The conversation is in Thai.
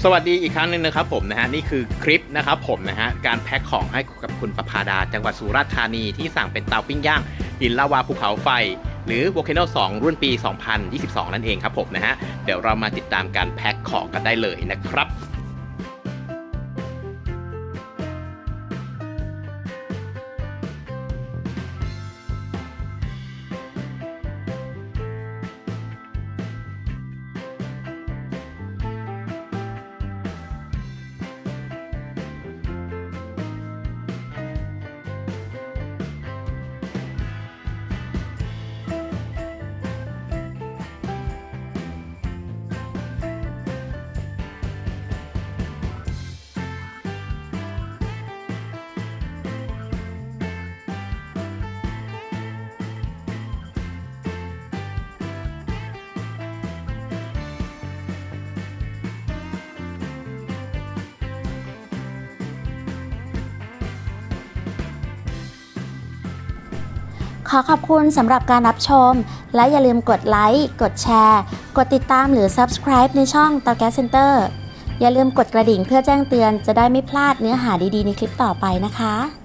สวัสดีอีกครั้งหนึ่งนะครับผมนะฮะนี่คือคลิปนะครับผมนะฮะการแพ็คของให้กับคุณประภาดา จังหวัดสุราษฎร์ธานีที่สั่งเป็นเตาปิ้งย่างหินลาวาภูเขาไฟ หรือ Volcano 2 รุ่นปี 2022 นั่นเองครับผมนะฮะเดี๋ยวเรามาติดตามการแพ็คของกันได้เลยนะครับ ขอขอบคุณสำหรับการรับชม และอย่าลืมกดไลค์ กดแชร์ กดติดตามหรือ Subscribe ในช่องเตาแก๊สเซ็นเตอร์อย่าลืมกดกระดิ่งเพื่อแจ้งเตือนจะได้ไม่พลาดเนื้อหาดีๆ ในคลิปต่อไปนะคะ